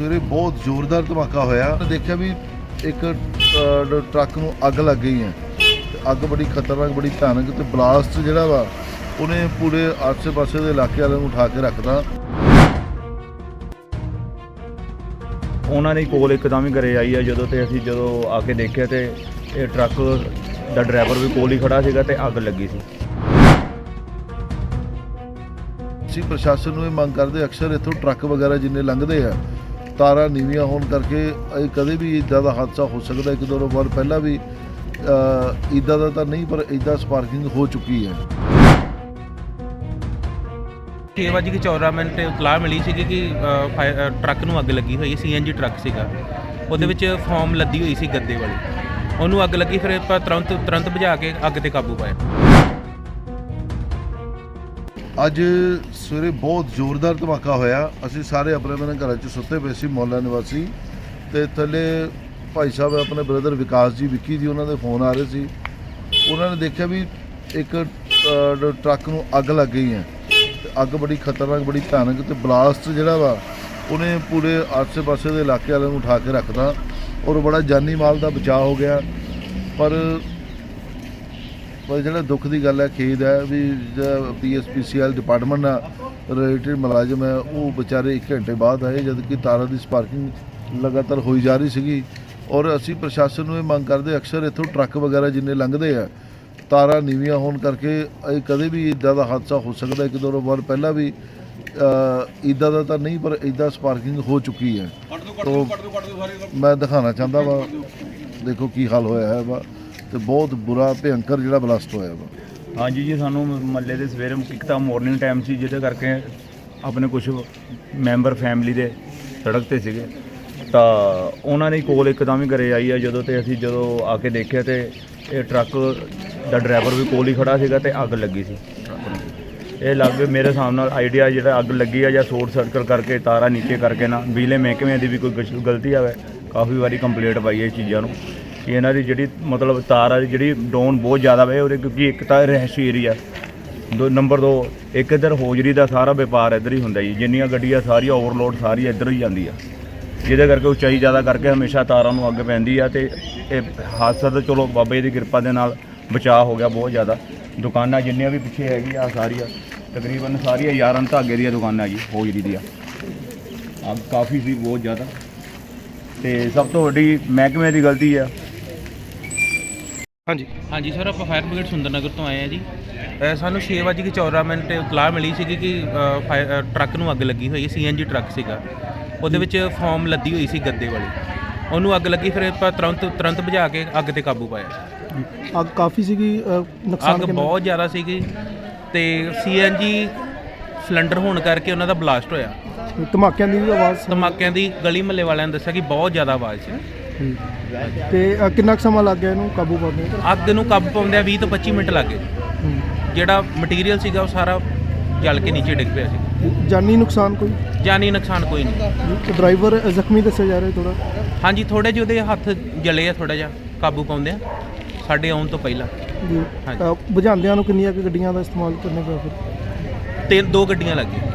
ਸਵੇਰੇ ਬਹੁਤ ਜ਼ੋਰਦਾਰ ਧਮਾਕਾ ਹੋਇਆ। ਦੇਖਿਆ ਵੀ ਇੱਕ ਟਰੱਕ ਨੂੰ ਅੱਗ ਲੱਗ ਗਈ ਹੈ। ਅੱਗ ਬੜੀ ਖਤਰਨਾਕ ਬੜੀ ਭਿਆਨਕ ਤੇ ਬਲਾਸਟ ਜਿਹੜਾ ਵਾ ਉਹਨੇ ਪੂਰੇ ਆਸੇ-ਪਾਸੇ ਦੇ ਇਲਾਕੇ ਵਾਲਿਆਂ ਨੂੰ ਉਠਾ ਕੇ ਰੱਖਦਾ ਉਹਨਾਂ ਨੇ ਕੋਲ ਇੱਕਦਮ ਹੀ ਘਰੇ ਆਈ ਆ ਜਦੋਂ ਤੇ ਅਸੀਂ ਜਦੋਂ ਆ ਕੇ ਦੇਖਿਆ ਤੇ ਇਹ ਟਰੱਕ ਦਾ ਡਰਾਈਵਰ ਵੀ ਕੋਲ ਹੀ ਖੜਾ ਸੀਗਾ ਤੇ ਅੱਗ ਲੱਗੀ ਸੀ। ਅਸੀਂ ਪ੍ਰਸ਼ਾਸਨ ਨੂੰ ਇਹ ਮੰਗ ਕਰਦੇ ਅਕਸਰ ਇੱਥੋਂ ਟਰੱਕ ਵਗੈਰਾ ਜਿੰਨੇ ਲੰਘਦੇ ਆ ਤਾਰਾਂ ਨੀਵੀਆਂ ਹੋਣ ਕਰਕੇ ਇਹ ਕਦੇ ਵੀ ਇੱਦਾਂ ਦਾ ਹਾਦਸਾ ਹੋ ਸਕਦਾ ਇੱਕ ਦੋ ਵਾਰ ਪਹਿਲਾਂ ਵੀ ਅ, ਇੱਦਾਂ ਦਾ ਤਾਂ ਨਹੀਂ ਪਰ ਇੱਦਾਂ ਸਪਾਰਕਿੰਗ ਹੋ ਚੁੱਕੀ ਹੈ। ਛੇ ਵੱਜ ਕੇ 14 ਮਿੰਟ ਇਤਲਾਹ ਮਿਲੀ ਸੀਗੀ ਕਿ ਅ, ਟਰੱਕ ਨੂੰ ਅੱਗ ਲੱਗੀ ਹੋਈ ਹੈ ਸੀਐਨਜੀ ਟਰੱਕ ਸੀਗਾ। ਉਹਦੇ ਵਿੱਚ ਫੋਮ ਲੱਦੀ ਹੋਈ ਸੀ ਗੱਦੇ ਵਾਲੀ। ਉਹਨੂੰ ਅੱਗ ਲੱਗੀ ਫਿਰ ਆਪਾਂ ਤੁਰੰਤ ਤੁਰੰਤ ਬੁਝਾ ਕੇ ਅੱਗ ਤੇ ਕਾਬੂ ਪਾਇਆ। ਅੱਜ ਸਵੇਰੇ ਬਹੁਤ ਜ਼ੋਰਦਾਰ ਧਮਾਕਾ ਹੋਇਆ। ਅਸੀਂ ਸਾਰੇ ਆਪਣੇ ਆਪਣੇ ਘਰਾਂ 'ਚ ਸੁੱਤੇ ਪਏ ਸੀ, ਮੌਲਾ ਨਿਵਾਸੀ। ਤੇ ਥੱਲੇ ਭਾਈ ਸਾਹਿਬ ਆਪਣੇ ਬ੍ਰਦਰ ਵਿਕਾਸ ਜੀ, ਵਿੱਕੀ ਜੀ, ਉਹਨਾਂ ਦੇ ਫੋਨ ਆ ਰਹੇ ਸੀ। ਉਹਨਾਂ ਨੇ ਦੇਖਿਆ ਵੀ ਇੱਕ ਟਰੱਕ ਨੂੰ ਅੱਗ ਲੱਗ ਗਈ ਹੈ। ਤੇ ਅੱਗ ਬੜੀ ਖਤਰਨਾਕ, ਬੜੀ ਭਿਆਨਕ ਤੇ ਬਲਾਸਟ ਜਿਹੜਾ ਵਾ, ਉਹਨੇ ਪੂਰੇ ਆਸੇ-ਪਾਸੇ ਦੇ ਇਲਾਕੇ ਵਾਲਿਆਂ ਨੂੰ ਉਠਾ ਕੇ ਰੱਖਦਾ ਔਰ ਬੜਾ ਜਾਨੀ ਮਾਲ ਦਾ ਬਚਾਅ ਹੋ ਗਿਆ। ਪਰ ਪਰ ਜਿਹੜਾ ਦੁੱਖ ਦੀ ਗੱਲ ਹੈ ਖੇਦ ਹੈ ਵੀ ਜਿਹੜਾ ਪੀਐਸਪੀਸੀਐਲ ਡਿਪਾਰਟਮੈਂਟ ਨਾਲ ਰਿਲੇਟਡ ਮੁਲਾਜ਼ਮ ਹੈ ਉਹ ਵਿਚਾਰੇ 1 ਘੰਟੇ ਬਾਅਦ ਆਏ ਜਦ ਕਿ ਤਾਰਾਂ ਦੀ ਸਪਾਰਕਿੰਗ ਲਗਾਤਾਰ ਹੋਈ ਜਾ ਰਹੀ ਸੀਗੀ ਔਰ ਅਸੀਂ ਪ੍ਰਸ਼ਾਸਨ ਨੂੰ ਇਹ ਮੰਗ ਕਰਦੇ ਅਕਸਰ ਇੱਥੋਂ ਟਰੱਕ ਵਗੈਰਾ ਜਿੰਨੇ ਲੰਘਦੇ ਆ ਤਾਰਾਂ ਨੀਵੀਆਂ ਹੋਣ ਕਰਕੇ ਇਹ ਕਦੇ ਵੀ ਇਦਾਂ ਦਾ ਹਾਦਸਾ ਹੋ ਸਕਦਾ ਇੱਕ ਦੋ ਵਾਰ ਪਹਿਲਾਂ ਵੀ ਇਦਾਂ ਦਾ ਤਾਂ ਨਹੀਂ ਪਰ ਇਦਾਂ ਸਪਾਰਕਿੰਗ ਹੋ ਚੁੱਕੀ ਹੈ। ਮੈਂ ਦਿਖਾਣਾ ਚਾਹੁੰਦਾ ਵਾ ਦੇਖੋ ਕੀ ਹਾਲ ਹੋਇਆ ਹੈ ਵਾ ਤੇ ਬਹੁਤ ਬੁਰਾ, ਭਿਅੰਕਰ ਜਿਹੜਾ ਬਲਾਸਟ ਹੋਇਆ ਵਾ। ਹਾਂਜੀ ਜੀ, ਸਾਨੂੰ ਮੱਲੇ ਦੇ ਸਵੇਰੇ ਇੱਕ ਤਾਂ ਮਾਰਨਿੰਗ ਟਾਈਮ ਸੀ, ਜਿਹਦੇ ਕਰਕੇ ਆਪਣੇ ਕੁਝ ਮੈਂਬਰ ਫੈਮਿਲੀ ਦੇ ਸੜਕ ਤੇ ਸੀਗੇ। ਤਾਂ ਉਹਨਾਂ ਨੇ ਕੋਲ ਇੱਕਦਮ ਹੀ ਘਰੇ ਆਈ ਆ, ਜਦੋਂ ਤੇ ਅਸੀਂ ਜਦੋਂ ਆ ਕੇ ਦੇਖਿਆ ਤੇ ਇਹ ਟਰੱਕ ਦਾ ਡਰਾਈਵਰ ਵੀ ਕੋਲ ਹੀ ਖੜਾ ਸੀਗਾ ਤੇ ਅੱਗ ਲੱਗੀ ਸੀ। ਟਰੱਕ ਨੂੰ ਇਹ ਲੱਗ ਮੇਰੇ ਹਿਸਾਬ ਨਾਲ ਆਈਡੀਆ ਜਿਹੜਾ ਅੱਗ ਲੱਗੀ ਆ ਜਾਂ ਸ਼ੋਰਟ ਸਰਕਟ ਕਰਕੇ, ਤਾਰਾਂ ਨੀਚੇ ਕਰਕੇ ਨਾ ਬਿਜਲੀ ਮਹਿਕਮੇ ਦੀ ਵੀ ਕੋਈ ਗਲਤੀ ਆਵੇ, ਕਾਫੀ ਵਾਰੀ ਕੰਪਲੀਟ ਪਾਈ ਹੈ ਇਹ ਚੀਜ਼ਾਂ ਨੂੰ। ਕਿ ਇਹਨਾਂ ਦੀ ਜਿਹੜੀ ਮਤਲਬ ਤਾਰ ਆ, ਜਿਹੜੀ ਡਾਊਨ ਬਹੁਤ ਜ਼ਿਆਦਾ ਵੇ ਉਹਦੇ ਕਿਉਂਕਿ ਇੱਕ ਤਾਂ ਰਹਿਸ਼ੀ ਏਰੀਆ ਦੋ ਨੰਬਰ 2 ਇੱਕ ਇੱਧਰ ਹੋਜਰੀ ਦਾ ਸਾਰਾ ਵਪਾਰ ਇੱਧਰ ਹੀ ਹੁੰਦਾ ਜੀ। ਜਿੰਨੀਆਂ ਗੱਡੀਆਂ ਸਾਰੀਆਂ ਓਵਰਲੋਡ ਸਾਰੀ ਇੱਧਰ ਹੀ ਜਾਂਦੀ ਆ। ਜਿਹਦੇ ਕਰਕੇ ਉਚਾਈ ਜ਼ਿਆਦਾ ਕਰਕੇ ਹਮੇਸ਼ਾ ਤਾਰਾਂ ਨੂੰ ਅੱਗ ਪੈਂਦੀ ਆ ਤੇ ਇਹ ਹਾਦਸਾ ਤਾਂ ਚਲੋ ਬਾਬਾ ਜੀ ਦੀ ਕਿਰਪਾ ਦੇ ਨਾਲ ਬਚਾਅ ਹੋ ਗਿਆ ਬਹੁਤ ਜ਼ਿਆਦਾ। ਦੁਕਾਨਾਂ ਜਿੰਨੀਆਂ ਵੀ ਪਿੱਛੇ ਹੈਗੀਆਂ ਆ, ਸਾਰੀਆਂ, ਤਕਰੀਬਨ ਸਾਰੀਆਂ ਯਾਰਾਂ ਧਾਗੇ ਦੀਆਂ ਦੁਕਾਨਾਂ ਜੀ, ਹੋਜਰੀ ਦੀਆਂ। ਅੱਗ ਕਾਫੀ ਸੀ, ਬਹੁਤ ਜ਼ਿਆਦਾ। ਤੇ ਸਭ ਤੋਂ ਵੱਡੀ ਮਹਿਕਮੇ ਦੀ ਗਲਤੀ ਆ ਹਾਂਜੀ। ਹਾਂਜੀ ਸਰ ਆਪਾਂ ਫਾਇਰ ਬ੍ਰਿਗੇਡ ਸੁੰਦਰਨਗਰ ਤੋਂ ਆਏ ਆ ਜੀ। ਸਾਨੂੰ ਛੇ ਵੱਜ ਕੇ 14 ਮਿੰਟ ਇਤਲਾਹ ਮਿਲੀ ਸੀਗੀ ਕਿ ਅ, ਟਰੱਕ ਨੂੰ ਅੱਗ ਲੱਗੀ ਹੋਈ ਹੈ ਸੀਐਨਜੀ ਟਰੱਕ ਸੀਗਾ। ਉਹਦੇ ਵਿੱਚ ਫੋਮ ਲੱਦੀ ਹੋਈ ਸੀ ਗੱਦੇ ਵਾਲੀ। ਉਹਨੂੰ ਅੱਗ ਲੱਗੀ ਫਿਰ ਆਪਾਂ ਤੁਰੰਤ ਤੁਰੰਤ ਬੁਝਾ ਕੇ ਅੱਗ ਤੇ ਕਾਬੂ ਪਾਇਆ। ਅੱਗ ਕਾਫੀ ਸੀਗੀ ਅ, ਨੁਕਸਾਨ ਅੱਗ ਕਿੰਨਾ? ਬਹੁਤ ਜ਼ਿਆਦਾ ਸੀਗੀ ਤੇ ਸੀਐਨਜੀ ਸਿਲੰਡਰ ਹੋਣ ਕਰਕੇ ਉਹਨਾਂ ਦਾ ਬਲਾਸਟ ਹੋਇਆ। ਧਮਾਕਿਆਂ ਦੀ ਵੀ ਆਵਾਜ਼ ਧਮਾਕਿਆਂ ਦੀ ਗਲੀ ਮੱਲੇ ਵਾਲਿਆਂ ਨੇ ਦੱਸਿਆ ਕਿ ਬਹੁਤ ਜ਼ਿਆਦਾ ਆਵਾਜ਼ ਸੀ। ਤੇ ਅ, ਕਿੰਨਾ ਕੁ ਸਮਾਂ ਲੱਗ ਗਿਆ ਇਹਨੂੰ ਕਾਬੂ ਪਾਉਣ ਨੂੰ? ਅੱਗ ਨੂੰ ਕਾਬੂ ਪਾਉਂਦਿਆਂ 20 ਤੋਂ 25 ਮਿੰਟ ਲੱਗੇ ਹੂੰ। ਜਿਹੜਾ ਮਟੀਰੀਅਲ ਸੀਗਾ ਉਹ ਸਾਰਾ ਜਲ ਕੇ ਨੀਚੇ ਡਿੱਗ ਪਿਆ ਸੀ। ਜਾਨੀ ਨੁਕਸਾਨ ਕੋਈ? ਜਾਨੀ ਨੁਕਸਾਨ ਕੋਈ ਨਹੀਂ। ਡਰਾਈਵਰ ਜ਼ਖਮੀ ਦੱਸਿਆ ਜਾ ਰਿਹਾ ਥੋੜਾ ਹਾਂਜੀ ਥੋੜੇ ਜਿਹੇ ਉਹਦੇ ਹੱਥ ਜਲੇ ਆ ਥੋੜਾ ਜਿਹਾ ਕਾਬੂ ਪਾਉਂਦੇ ਆ। ਸਾਡੇ ਆਉਣ ਤੋਂ ਪਹਿਲਾਂ। ਜੀ। ਹਾਂਜੀ। ਅ, ਬੁਝਾਉਂਦਿਆਂ ਨੂੰ ਕਿੰਨੀਆਂ ਕੁ ਗੱਡੀਆਂ ਦਾ ਇਸਤੇਮਾਲ ਕਰਨਾ ਪਿਆ ਫਿਰ? ਤਿੰਨ ਦੋ ਗੱਡੀਆਂ ਲੱਗੀਆਂ